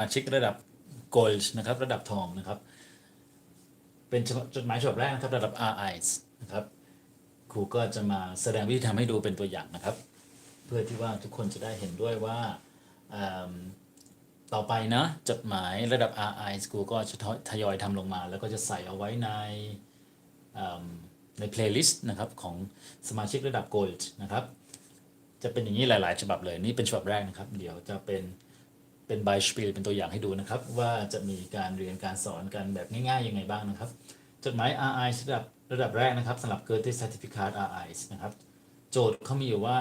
อาชิกระดับ gold นะครับ ระดับทองนะครับ เป็นจดหมายฉบับแรกนะครับระดับ RIs นะครับครูก็จะมาแสดงวิธีทำให้ดูเป็นตัวอย่างนะครับ เพื่อที่ว่าทุกคนจะได้เห็นด้วยว่าต่อไปนะจดหมายระดับ RI ครูก็จะทยอยทำลงมา แล้วก็จะใส่เอาไว้ในอืมใน playlist นะครับของสมาชิกระดับ Gold นะครับ จะเป็นอย่างนี้หลาย ๆ ฉบับเลย นี่เป็นฉบับแรกนะครับ เดี๋ยวจะเป็น เป็น by spiel เป็นตัวอย่างให้ดูนะครับ ว่าจะมีการเรียนการสอนกันแบบง่ายๆยังไงบ้างนะครับ จดหมาย RI ระดับระดับแรกนะครับสำหรับ Goethe Certificate RI นะครับ โจทย์เขามีอยู่ว่า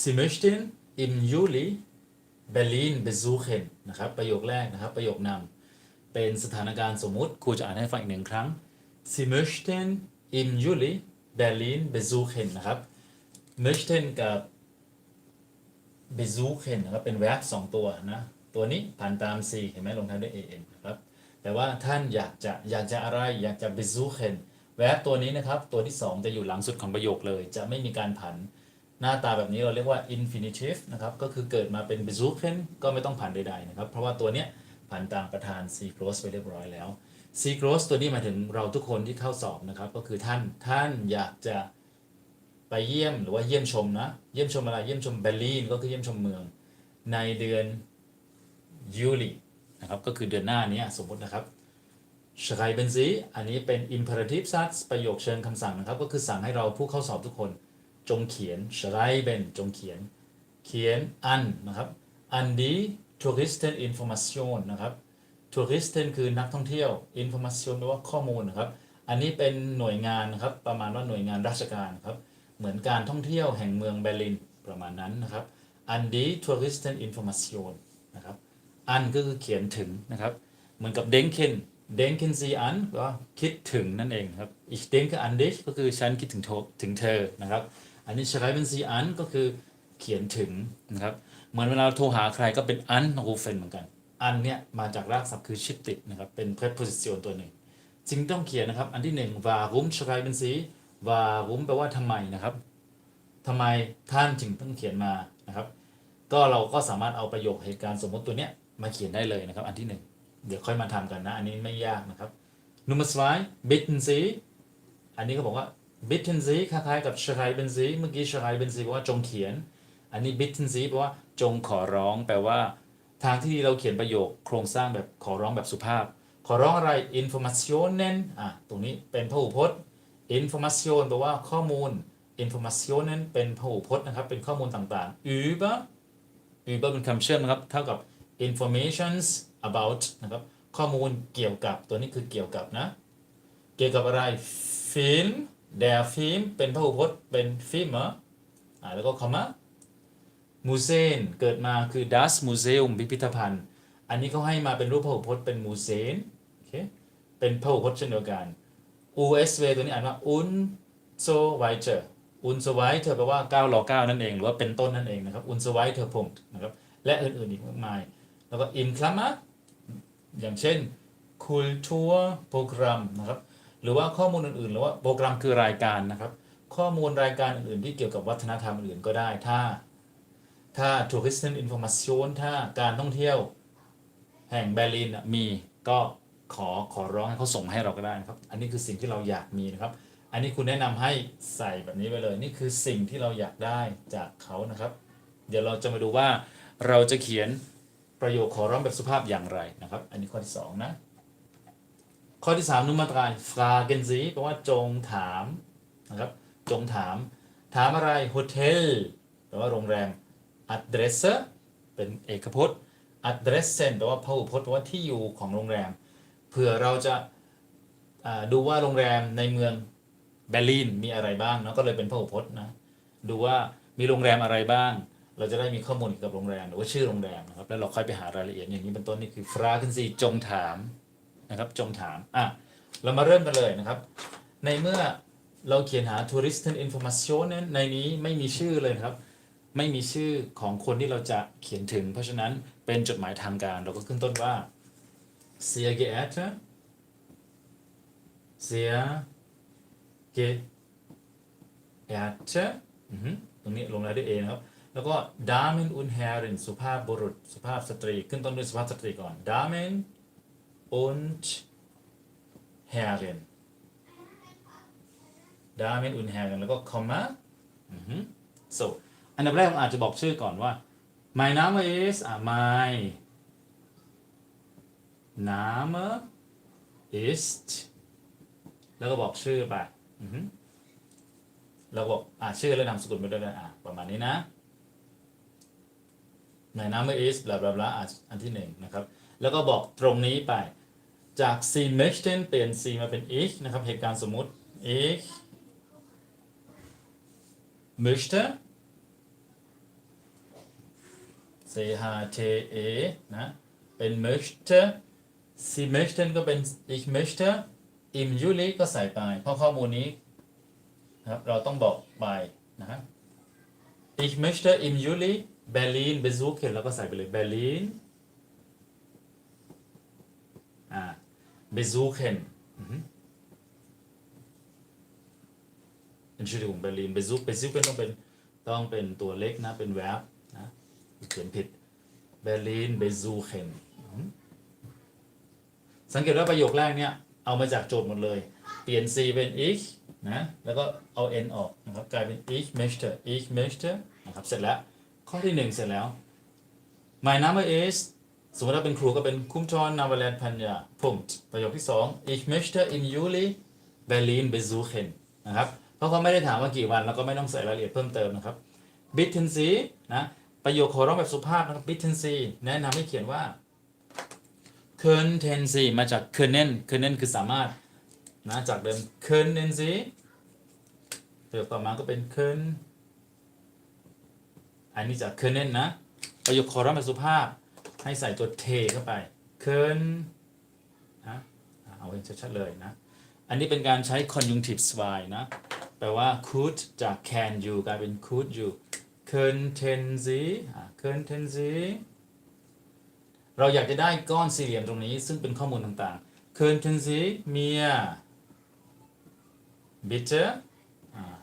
Sie möchten im Juli Berlin besuchen นะครับ ประโยคแรกนะครับ ประโยคนำเป็นสถานการณ์สมมุติครูจะอ่านให้ฟังอีกหนึ่งครั้ง Sie möchten im Juli Berlin besuchen นะครับ möchten กับ besuchen นะครับเป็น verb สองตัวนะตัวนี้ผ่านตาม c เห็นไหมลงท้ายด้วย an นะครับแต่ว่าท่านอยากจะอยากจะอะไรอยากจะ besuchen verb ตัวนี้นะครับ ตัวที่ 2 จะอยู่หลังสุดของประโยคเลย จะไม่มีการผันหน้าตาแบบนี้เราเรียกว่า infinitive นะครับ ก็คือเกิดมาเป็น besuchen ก็ไม่ต้องผันใดๆนะครับ เพราะว่าตัวเนี้ยผันตามประธาน c close ไปเรียบร้อยแล้ว c close ตัวนี้หมายถึงเราทุกคนที่เข้าสอบนะครับ ก็คือท่านท่านอยากจะ ไปเยี่ยมหรือว่าเยี่ยมชมนะ เยี่ยมชมอะไร เยี่ยมชมเบอร์ลินก็คือเยี่ยมชมเมือง ในเดือนยูลีนะครับ ก็คือเดือนหน้านี้สมมตินะครับ schreiben Sie อันนี้เป็น imperative Satz ประโยคเชิงคำสั่งนะครับ ก็คือสั่งให้เราผู้เข้าสอบทุกคน จงเขียน schreiben จงเขียน เขียน an นนะครับ an die Touristen Information นะครับ Touristen คือนักท่องเที่ยว Information แปลว่าข้อมูลนะครับ อันนี้เป็นหน่วยงานนะครับ ประมาณว่าหน่วยงานราชการครับ เหมือนการท่องเที่ยวแห่งเมืองเบอร์ลินประมาณนั้นนะครับ an die Touristen Information นะครับ an ก็คือเขียนถึงนะครับ เหมือนกับ denken denken Sie an ก็คิดถึงนั่นเองครับ ich denke an dich ก็คือฉันคิดถึงเธอถึงเธอนะครับ อันนี้ schreiben Sie an ก็คือเขียนถึงนะครับ เหมือนเวลาโทรหาใครก็เป็น anrufen เหมือนกัน an เนี่ยมาจากรากศัพท์คือชิดติดนะครับ เป็น preposition ตัวหนึ่งจึงต้องเขียนนะครับ อันที่หนึ่งวารุมชไรเป็นสี warum schreiben Sie warum แปลว่าทำไมนะครับทำไมท่านจึงต้องเขียนมานะครับ ก็เราก็สามารถเอาประโยคเหตุการณ์สมมติตัวเนี้ยมาเขียนได้เลยนะครับ อันที่หนึ่งเดี๋ยวค่อยมาทำกันนะ อันนี้ไม่ยากนะครับ Nummer zwei bitten Sie อันนี้ก็บอกว่า bitten Sie คล้ายๆกับ schreiben Sie เมื่อกี้ schreiben Sie แปลว่าจงเขียน อันนี้ bitten Sie แปลว่าจงขอร้อง แปลว่าทางที่ดีเราเขียนประโยคโครงสร้างแบบขอร้องแบบสุภาพ ขอร้องอะไร informationen อะ ตรงนี้เป็นพหูพจน์ information แปลว่าข้อมูล informationen เป็นพหูพจน์นะครับ เป็นข้อมูลต่างๆ über über เป็นคำเชื่อมนะครับ เท่ากับ informations about นะครับ ข้อมูลเกี่ยวกับ ตัวนี้คือเกี่ยวกับนะ เกี่ยวกับอะไร film der Film เป็นพหูพจน์ เป็น film อ่าแล้วก็ comma มูเซนเกิดมาคือ das Museum พิพิธภัณฑ์ อันนี้เขาให้มาเป็นรูปพหูพจน์เป็นมูเซนโอเค เป็นพหูพจน์เช่นเดียวกัน USV ตัวนี้อ่านว่า un so weiter un so weiter แปลว่า9รอ9นั่นเอง หรือว่าเป็นต้นนั่นเองนะครับ un so weiter Punkt นะครับ และอื่นๆอีกมากมาย แล้วก็ in Klammer อย่างเช่น Kulturprogramm นะครับ หรือว่าข้อมูลอื่นๆ หรือว่าโปรแกรมคือรายการนะครับ ข้อมูลรายการอื่นๆ ที่เกี่ยวกับวัฒนธรรมอื่นก็ได้ ถ้า ถ้า Touristen Information ถ้าการท่องเที่ยวแห่งเบอร์ลินมีก็ ขอขอร้องให้เขาส่งให้เราก็ได้นะครับ อันนี้คือสิ่งที่เราอยากมีนะครับ อันนี้คุณแนะนำให้ใส่แบบนี้ไปเลย นี่คือสิ่งที่เราอยากได้จากเขานะครับ เดี๋ยวเราจะมาดูว่าเราจะเขียนประโยคขอร้องแบบสุภาพอย่างไรนะครับ อันนี้ข้อที่สองนะ ข้อที่3นุมาตราย fragen Sie แปลว่าจงถามนะครับ จงถาม ถามอะไร hotel แปลว่าโรงแรม adresse เป็นเอกพจน์ adressen แปลว่าพหูพจน์แปลว่าที่อยู่ของโรงแรม ผื่อเราจะดูว่าโรงแรมในเมืองเบอร์ลินมีอะไรบ้างเนาะก็เลยเป็นพหูพจน์นะดูว่ามีโรงแรมอะไรบ้าง เราจะได้มีข้อมูลเกี่ยวกับโรงแรมหรือว่าชื่อโรงแรมนะครับแล้วเราค่อยไปหารายละเอียดอย่างนี้เป็นต้นนี่คือ fragen Sie จงถามนะครับจงถามอะเรามาเริ่มกันเลยนะครับ ในเมื่อเราเขียนหา touristen information นั้นในนี้ไม่มีชื่อเลยครับ ไม่มีชื่อของคนที่เราจะเขียนถึง เพราะฉะนั้นเป็นจดหมายทางการเราก็ขึ้นต้นว่า sehr geehrte sehr geehrte ตรงนี้ลงรายด้วย A นะครับ แล้วก็ Damen und Herren สุภาพบุรุษ สุภาพสตรี ขึ้นต้นด้วยสุภาพสตรีก่อน Damen und Herren Damen und Herren แล้วก็ Komma so อันดับแรกผมอาจจะบอกชื่อก่อนว่า my Name is อะ my Name ist แล้วก็บอกชื่อไปแล้วก็บอกอะชื่อและนามสกุลไปด้วยกันอะประมาณนี้นะ my Name is บลาบลาบลาอะอันที่หนึ่งนะครับ แล้วก็บอกตรงนี้ไป จาก sie möchten เปลี่ยน sie มาเป็น ich นะครับ เหตุการณ์สมมุติ ich möchte C H T E นะ เป็น möchte Sie möchten ก็เป็น ich möchte im Juli ก็ใส่ไป เพราะข้อมูลนี้นะครับเราต้องบอกไปนะครับ ich möchte im Juli Berlin besuchen แล้วก็ใส่ไปเลย Berlin อ่า besuchen Entschuldigung Berlin Besuch Besuchen ต้องเป็นต้องเป็นตัวเล็กนะ เป็น verb นะเขียนผิด Berlin besuchen อืม สังเกตว่าประโยคแรกเนี่ยเอามาจากโจทย์หมดเลย เปลี่ยน c เป็น ich นะ แล้วก็เอา n ออกนะครับ กลายเป็น ich möchte ich möchte นะครับ เสร็จแล้ว ข้อที่หนึ่งเสร็จแล้ว My Name is สมมติว่าเป็นครูก็เป็นคุ้มทอนนาวแลนพันยา Punkt ประโยคที่สอง Ich möchte im Juli Berlin besuchen นะครับเพราะเขาไม่ได้ถามว่ากี่วัน แล้วก็ไม่ต้องใส่รายละเอียดเพิ่มเติมนะครับ Bitten Sie นะ ประโยคขอร้องแบบสุภาพนะครับ Bitten Sie แนะนำให้เขียนว่า Könnten Sie มาจาก können können คือสามารถนะจากเดิม Können Sie ประโยคต่อมาก็เป็น können อันนี้จาก können นะประโยคขอร้องแบบสุภาพให้ใส่ตัว t เข้าไป können นะเอาให้ชัดๆเลยนะ อันนี้เป็นการใช้ conjunctive zwei นะ แปลว่า could จาก can you กลายเป็น could you könnten Sie อะ könnten Sie เราอยากจะได้ก้อนสี่เหลี่ยมตรงนี้ ซึ่งเป็นข้อมูลต่างๆ könnten Sie mir bitte อ่า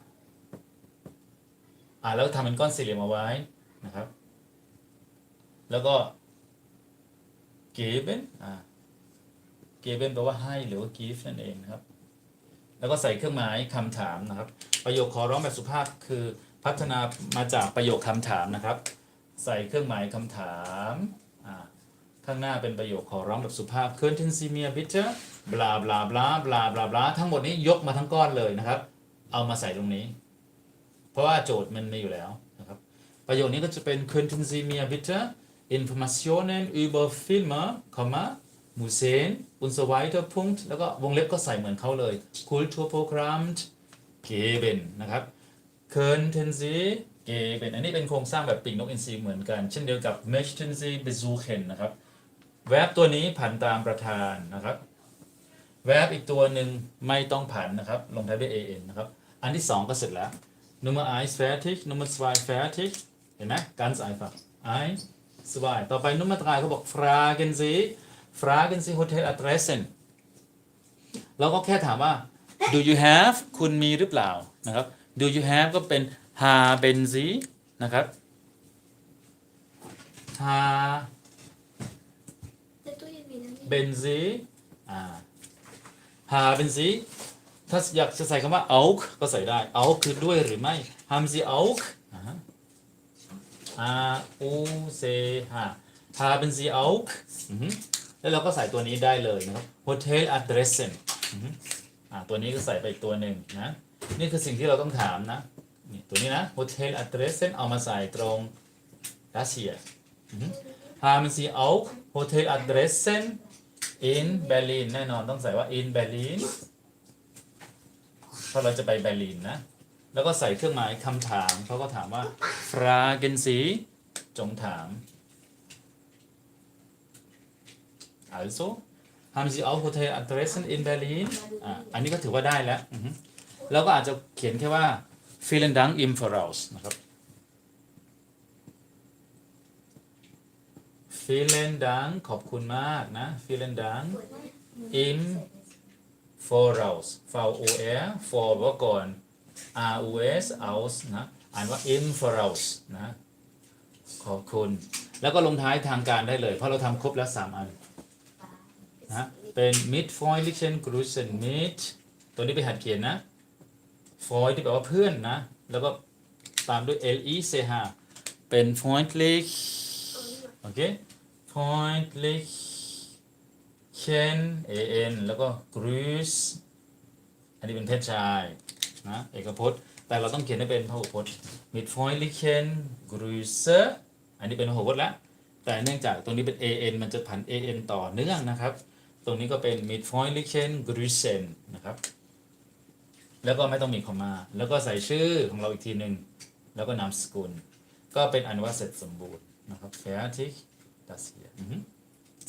อ่าแล้วทำเป็นก้อนสี่เหลี่ยมเอาไว้นะครับ แล้วก็ geben อ่า geben แปลว่าให้หรือว่า give นั่นเองนะครับ แล้วก็ใส่เครื่องหมายคำถามนะครับ ประโยคขอร้องแบบสุภาพคือพัฒนามาจากประโยคคำถามนะครับ ใส่เครื่องหมายคำถาม ข้างหน้าเป็นประโยคขอร้องแบบสุภาพ könnten Sie mir bitte บลาบลาบลาบลาบลาบลาทั้งหมดนี้ยกมาทั้งก้อนเลยนะครับ เอามาใส่ตรงนี้ เพราะว่าโจทย์มันมีอยู่แล้วนะครับ ประโยคนี้ก็จะเป็น könnten Sie mir bitte Informationen über Filme, Komma, Museen und so weiter Punkt แล้วก็วงเล็บก็ใส่เหมือนเขาเลย Kulturprogramm geben นะครับ könnten Sie geben อันนี้เป็นโครงสร้างแบบปีกนกอินทรีเหมือนกัน เช่นเดียวกับ möchten Sie besuchen นะครับ แวบตัวนี้ผันตามประธานนะครับ แวบอีกตัวหนึ่งไม่ต้องผันนะครับ ลงท้ายด้วย an นะครับ อันที่สองก็เสร็จแล้ว Nummer 1 fertig Nummer 2 fertig เห็นไหม ganz einfach 1 2ต่อไป Nummer 3เขาบอก fragen Sie fragen Sie Hoteladressen เราก็แค่ถามว่า do you have คุณมีหรือเปล่านะครับ do you have ก็เป็น haben Sie นะครับ ha ในตู้เย็นมีน้ำ เบนซีอ่าหาเบนซีถ้าอยากจะใส่คำว่า auch ก็ใส่ได้ auch คือด้วยหรือไม่ haben Sie auch อ่าฮะ a u c h haben Sie auch อือฮึแล้วเราก็ใส่ตัวนี้ได้เลยนะครับ Hotel Adressen อ่าตัวนี้ก็ใส่ไปอีกตัวหนึ่งนะ นี่คือสิ่งที่เราต้องถามนะนี่ตัวนี้นะ Hotel Adressen เอามาใส่ตรง das hier อือฮึ haben Sie auch Hoteladressen in Berlin แน่นอนต้องใส่ว่า in Berlin เพราะเราจะไปเบอร์ลินนะ แล้วก็ใส่เครื่องหมายคำถามเขาก็ถามว่า fragen Sie จงถาม also haben Sie auch Hoteladressen in Berlin อะอันนี้ก็ถือว่าได้แล้ว แล้วก็อาจจะเขียนแค่ว่า vielen Dank im Voraus นะครับ vielen Dank ขอบคุณมากนะ vielen Dank im Voraus V O R for ว่าก่อน R U S aus นะอ่านว่า im Voraus นะขอบคุณ แล้วก็ลงท้ายทางการได้เลย เพราะเราทำครบแล้ว 3 อันนะเป็น mit freundlichen Grüßen mit ตัวนี้ไปหัดเขียนนะ freund ที่แปลว่าเพื่อนนะ แล้วก็ตามด้วย l e c h เป็น freundlich โอเค freundlich chen a n แล้วก็ grüß อันนี้เป็นเพศชายนะเอกพจน์ แต่เราต้องเขียนให้เป็นพหุพจน์ mit freundlichen Grüße อันนี้เป็นพหุพจน์แล้ว แต่เนื่องจากตรงนี้เป็น an มันจะผัน an ต่อเนื่องนะครับ ตรงนี้ก็เป็น mit freundlichen Grüßen นะครับ แล้วก็ไม่ต้องมีคอมมา แล้วก็ใส่ชื่อของเราอีกทีหนึ่ง แล้วก็นามสกุล ก็เป็นอันว่าเสร็จสมบูรณ์นะครับ fertig das hier อือฮึ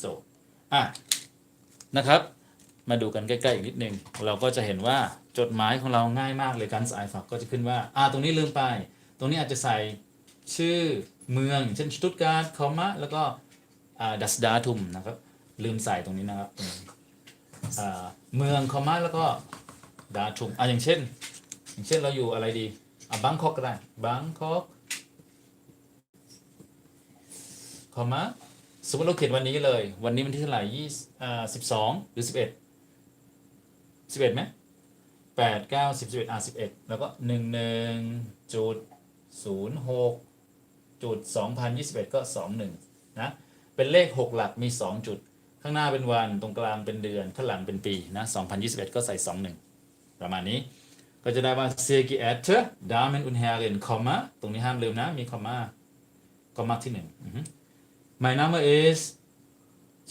จบอะนะครับ มาดูกันใกล้ๆอีกนิดนึง เราก็จะเห็นว่าจดหมายของเราง่ายมากเลยการสายฝักก็จะขึ้นว่า อ่า ตรงนี้ลืมไป ตรงนี้อาจจะใส่ชื่อเมือง เช่นสตุตการ์ดคอมมาแล้วก็ อ่า ดัสดาทุมนะครับ ลืมใส่ตรงนี้นะครับตรงนี้อ่า เมืองคอมมาแล้วก็ดาทุม อ่าอย่างเช่น อย่างเช่นเราอยู่อะไรดี อ่าบังคอกก็ได้บังคอกคอมมา สมมติเราเขียนวันนี้เลย วันนี้มันที่เท่าไหร่ยี่อ่าสิบสองหรือสิบเอ็ดสิบเอ็ดไหมแปดเก้าสิบสิบเอ็ดอ่าสิบเอ็ดแล้วก็หนึ่งหนึ่งจุดศูนย์หกจุดสองพันยี่สิบเอ็ดก็สองหนึ่งนะเป็นเลขหกหลักมีสองจุด ข้างหน้าเป็นวันตรงกลางเป็นเดือน ข้างหลังเป็นปีนะสองพันยี่สิบเอ็ดก็ใส่สองหนึ่งประมาณนี้ก็จะได้ว่า sehr geehrte Damen und Herren คอมมาตรงนี้ห้ามลืมนะ มีคอมมาคอมมาที่หนึ่ง Mein Name is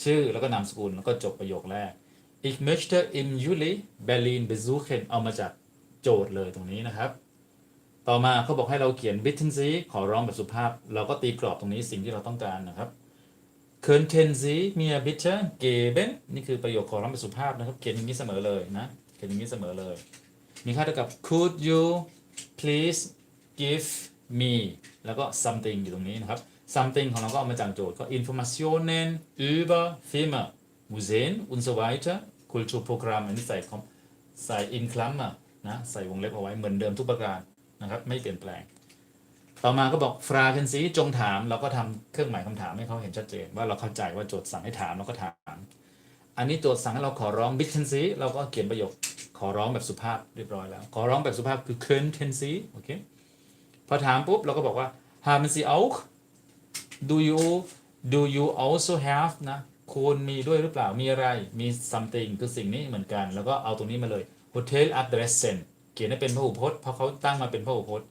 ชื่อแล้วก็นามสกุลแล้วก็จบประโยคแรก Ich möchte im Juli Berlin besuchen เอามาจากโจทย์เลยตรงนี้นะครับ ต่อมาเขาบอกให้เราเขียน bitten Sie ขอร้องแบบสุภาพ เราก็ตีกรอบตรงนี้สิ่งที่เราต้องการนะครับ Könnten Sie mir bitte geben นี่คือประโยคขอร้องแบบสุภาพนะครับ เขียนอย่างนี้เสมอเลยนะเขียนอย่างนี้เสมอเลย มีค่าเท่ากับ could you please give me แล้วก็ something อยู่ตรงนี้นะครับ something ของเราก็เอามาจากโจทย์ก็ Informationen über Filme Museen und so weiter Kulturprogramm อันนี้ใส่คอมใส่ in Klammer นะใส่วงเล็บเอาไว้เหมือนเดิมทุกประการนะครับไม่เปลี่ยนแปลง ต่อมาก็บอก fragen Sie จงถามเราก็ทำเครื่องหมายคำถามให้เขาเห็นชัดเจน ว่าเราเข้าใจว่าโจทย์สั่งให้ถามเราก็ถาม อันนี้โจทย์สั่งให้เราขอร้อง bitten Sie เราก็เขียนประโยคขอร้องแบบสุภาพเรียบร้อยแล้ว ขอร้องแบบสุภาพคือ könnten Sie โอเคพอถามปุ๊บเราก็บอกว่า haben Sie auch do you do you also have นะคุณมีด้วยหรือเปล่ามีอะไรมี something คือสิ่งนี้เหมือนกัน แล้วก็เอาตรงนี้มาเลย hotel adressen เขียนให้เป็นพหูพจน์เพราะเขาตั้งมาเป็นพหูพจน์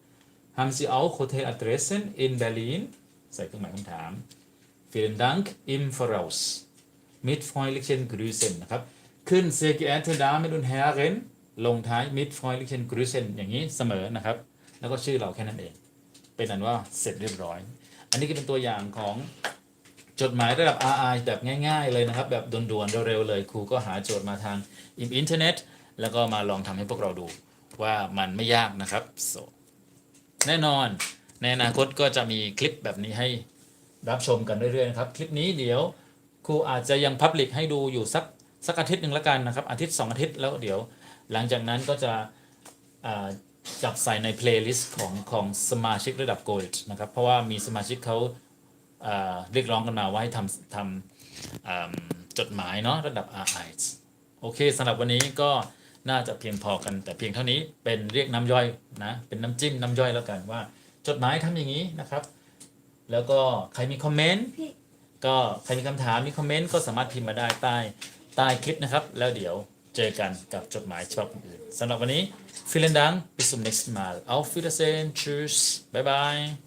haben Sie auch hotel adressen in Berlin ใส่เครื่องหมายคำถาม vielen Dank im Voraus mit freundlichen Grüßen นะครับ ขึ้น sehr geehrte Damen und Herren ลงท้าย mit freundlichen Grüßen อย่างนี้เสมอนะครับ แล้วก็ชื่อเราแค่นั้นเอง เป็นอันว่าเสร็จเรียบร้อย อันนี้ก็เป็นตัวอย่างของจดหมายระดับ RI แบบง่ายๆเลยนะครับ แบบด่วนๆเร็วๆเลยครูก็หาโจทย์มาทางอินเทอร์เน็ตแล้วก็มาลองทำให้พวกเราดูว่ามันไม่ยากนะครับ so แน่นอนในอนาคตก็จะมีคลิปแบบนี้ให้รับชมกันเรื่อยๆนะครับ คลิปนี้เดี๋ยวครูอาจจะยังพับลิกให้ดูอยู่สักสักอาทิตย์หนึ่งล้วกันนะครับ อาทิตย์สองอาทิตย์แล้วเดี๋ยว หลังจากนั้นก็จะอ่า จับใส่ในเพลย์ลิสต์ของของสมาชิกระดับ Gold นะครับ เพราะว่ามีสมาชิกเขาอ่าเรียกร้องกันมาว่าให้ทำทำอ่าจดหมายเนาะระดับ RI โอเคสำหรับวันนี้ก็น่าจะเพียงพอกันแต่เพียงเท่านี้เป็นเรียกน้ำย่อยนะเป็นน้ำจิ้มน้ำย่อยแล้วกันว่า จดหมายทำอย่างนี้นะครับ แล้วก็ใครมีคอมเมนต์พี่ก็ใครมีคำถามมีคอมเมนต์ก็สามารถพิมพ์มาได้ใต้ใต้คลิปนะครับ แล้วเดี๋ยวเจอกันกับจดหมายฉบับอื่นสำหรับวันนี้ vielen Dank. Bis zum nächsten Mal. Auf Wiedersehen. Tschüss. Bye bye